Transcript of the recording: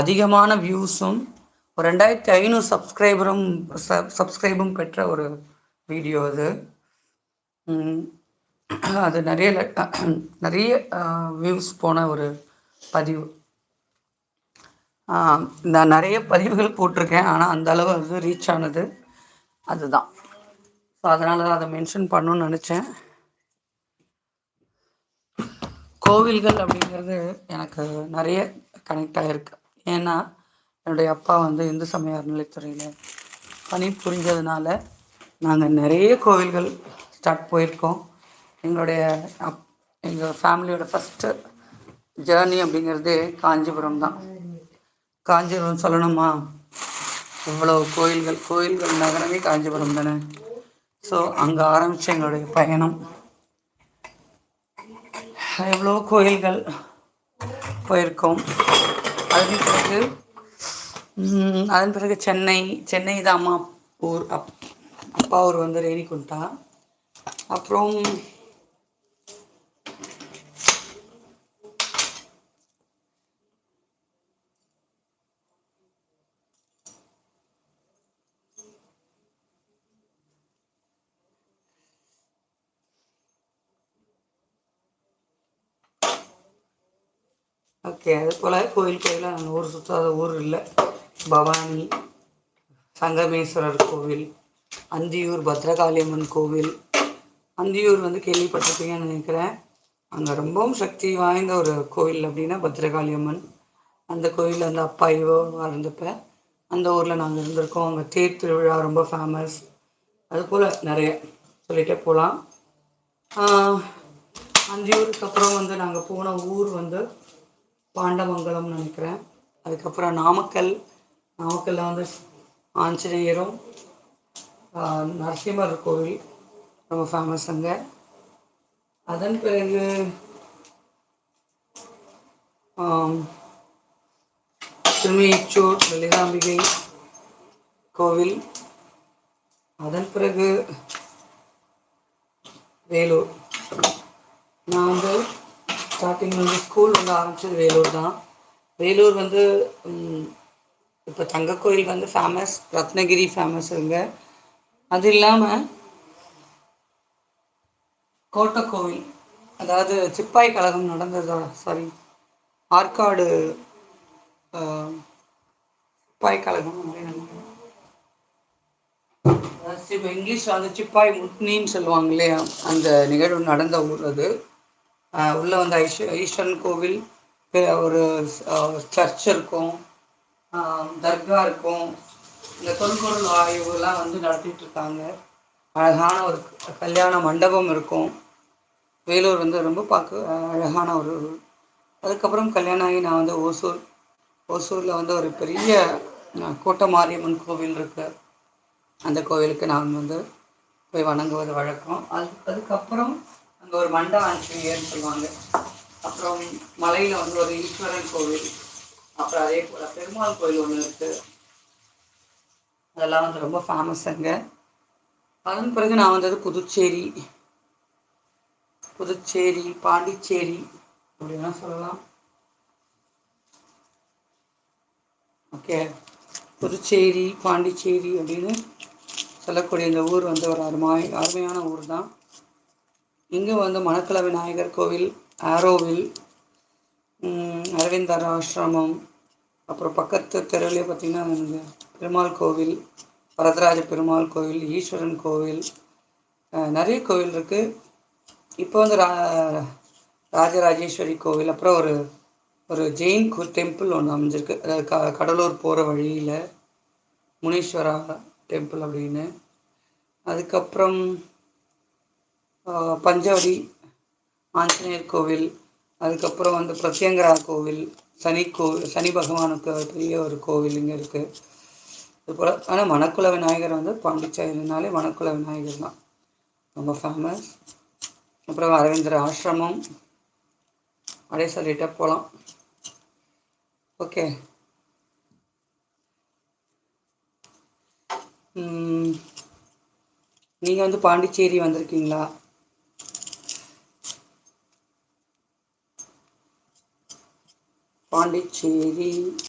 அதிகமான வியூஸும் ஒரு ரெண்டாயிரத்தி ஐநூறு சப்ஸ்கிரைபரும் சப் சப்ஸ்கிரைபும் பெற்ற ஒரு வீடியோ அது. அது நிறைய நிறைய வியூஸ் போன ஒரு பதிவு. நான் நிறைய பதிவுகள் போட்டிருக்கேன் ஆனால் அந்த அளவு அது ரீச் ஆனது அதுதான். ஸோ அதனால தான் அதை மென்ஷன் பண்ணணும்னு நினச்சேன். கோவில்கள் அப்படிங்கிறது எனக்கு நிறைய கனெக்ட் ஆகிருக்கு ஏன்னா என்னுடைய அப்பா வந்து இந்து சமய அறநிலைத்துறையில் பணி புரிஞ்சதுனால நாங்கள் நிறைய கோவில்கள் ஸ்டார்ட் போயிருக்கோம். எங்களுடைய அப் எங்கள் ஃபேமிலியோட ஃபஸ்ட்டு ஜேர்னி அப்படிங்கிறது காஞ்சிபுரம் தான். காஞ்சிபுரம் சொல்லணுமா? இவ்வளோ கோயில்கள் கோயில்கள் நகரமே காஞ்சிபுரம் தானே? ஸோ அங்கே ஆரம்பித்த எங்களுடைய பயணம். எவ்வளோ கோயில்கள் போயிருக்கோம். அதன் பிறகு அதன் பிறகு சென்னை சென்னை தான் அம்மா ஊர் அப் அப்பா ஊர் வந்து ரேணிகுண்டா. அப்புறம் ஓகே அது போல் கோயில் கோயிலாக நாங்கள் ஊர் சுற்றாத ஊர் இல்லை. பவானி சங்கமேஸ்வரர் கோவில் அந்தியூர் பத்ரகாளியம்மன் கோவில். அந்தியூர் வந்து கேள்விப்பட்டிருப்பீங்கன்னு நினைக்கிறேன். அங்கே ரொம்பவும் சக்தி வாய்ந்த ஒரு கோவில் அப்படின்னா பத்ரகாளியம்மன். அந்த கோயிலில் வந்து அப்பா இவோ இருந்தப்ப அந்த ஊரில் நாங்கள் இருந்திருக்கோம். அங்கே தேர் திருவிழா ரொம்ப ஃபேமஸ் அது போல் நிறைய. சொல்லிகிட்டே போகலாம் அந்தியூருக்கு அப்புறம் வந்து நாங்கள் போன ஊர் வந்து பாண்டமங்கலம்னு நினைக்கிறேன். அதுக்கப்புறம் நாமக்கல் நாமக்கல்லில் வந்து ஆஞ்சநேயரும் நரசிம்மர் கோவில் ரொம்ப ஃபேமஸ் அங்கே. அதன் பிறகு திருமியச்சூர் லலிதாம்பிகை கோவில். அதன் பிறகு வேலூர். ஸ்டார்டிங் வந்து ஸ்கூல் வந்து ஆரம்பித்தது வேலூர் தான். வேலூர் வந்து இப்போ தங்க கோயில் வந்து ஃபேமஸ் ரத்னகிரி ஃபேமஸ் இங்கே. அது இல்லாமல் கோட்டக்கோவில் அதாவது சிப்பாய் கழகம் நடந்ததா சாரி ஆற்காடு சிப்பாய் கழகம் இப்போ இங்கிலீஷில் வந்து சிப்பாய் முட்னின்னு சொல்லுவாங்க இல்லையா? அந்த நிகழ்வு நடந்த ஊர் அது. உள்ளே வந்து ஐஸ்வ ஈஸ்வரன் கோவில் ஒரு சர்ச் இருக்கும் தர்கா இருக்கும். இந்த தொல்பொருள் ஆய்வுலாம் வந்து நடத்திட்டு இருக்காங்க அழகான ஒரு கல்யாண மண்டபம் இருக்கும். வேலூர் வந்து ரொம்ப பார்க்க அழகான ஒரு அதுக்கப்புறம் கல்யாணம் ஆகி நான் வந்து ஓசூர் ஓசூரில் வந்து ஒரு பெரிய கோட்டை மாரியம்மன் கோவில் இருக்குது அந்த கோவிலுக்கு நான் வந்து போய் வணங்குவது வழக்கம். அது அதுக்கப்புறம் அங்கே ஒரு மண்டபம் ஆஞ்சநேயர்னு சொல்லுவாங்க. அப்புறம் மலையில் வந்து ஒரு ஈஸ்வரன் கோவில். அப்புறம் அதே போல் பெருமாள் கோயில் ஒன்று இருக்குது அதெல்லாம் வந்து ரொம்ப ஃபேமஸ் அங்கே. அதன் பிறகு நான் வந்தது புதுச்சேரி. புதுச்சேரி பாண்டிச்சேரி அப்படின்னா சொல்லலாம். ஓகே புதுச்சேரி பாண்டிச்சேரி அப்படின்னு சொல்லக்கூடிய இந்த ஊர் வந்து ஒரு அருமை அருமையான ஊர் தான் இங்கே வந்து மணக்கல விநாயகர் கோவில் ஆரோவில் அரவிந்தர் ஆசிரமம் அப்புறம் பக்கத்து தெருவிலே பார்த்திங்கன்னா பெருமாள் கோவில் வரதராஜ பெருமாள் கோவில் ஈஸ்வரன் கோவில் நிறைய கோவில் இருக்குது இப்போ வந்து ரா ராஜராஜேஸ்வரி கோவில் அப்புறம் ஒரு ஒரு ஜெயின் டெம்பிள் ஒன்று அமைஞ்சிருக்கு. அதாவது க கடலூர் போகிற வழியில் முனீஸ்வரா டெம்பிள் அப்படின்னு. அதுக்கப்புறம் பஞ்சவரி ஆஞ்சநேயர் கோவில் அதுக்கப்புறம் வந்து பிரத்யங்கரா கோவில் சனி கோவில் சனி பகவானுக்கு பெரிய ஒரு கோவில் இங்கே இருக்குது இது போல் ஆனால் மணக்குல விநாயகர் வந்து பாண்டிச்சேரினாலே மணக்குல விநாயகர் தான். ரொம்ப ஃபேமஸ் அப்புறம் அரவிந்தர் ஆசிரமம். அப்படியே சொல்லிகிட்டே போகலாம் ஓகே நீங்கள் வந்து பாண்டிச்சேரி வந்திருக்கீங்களா? பாண்டிச்சேரி.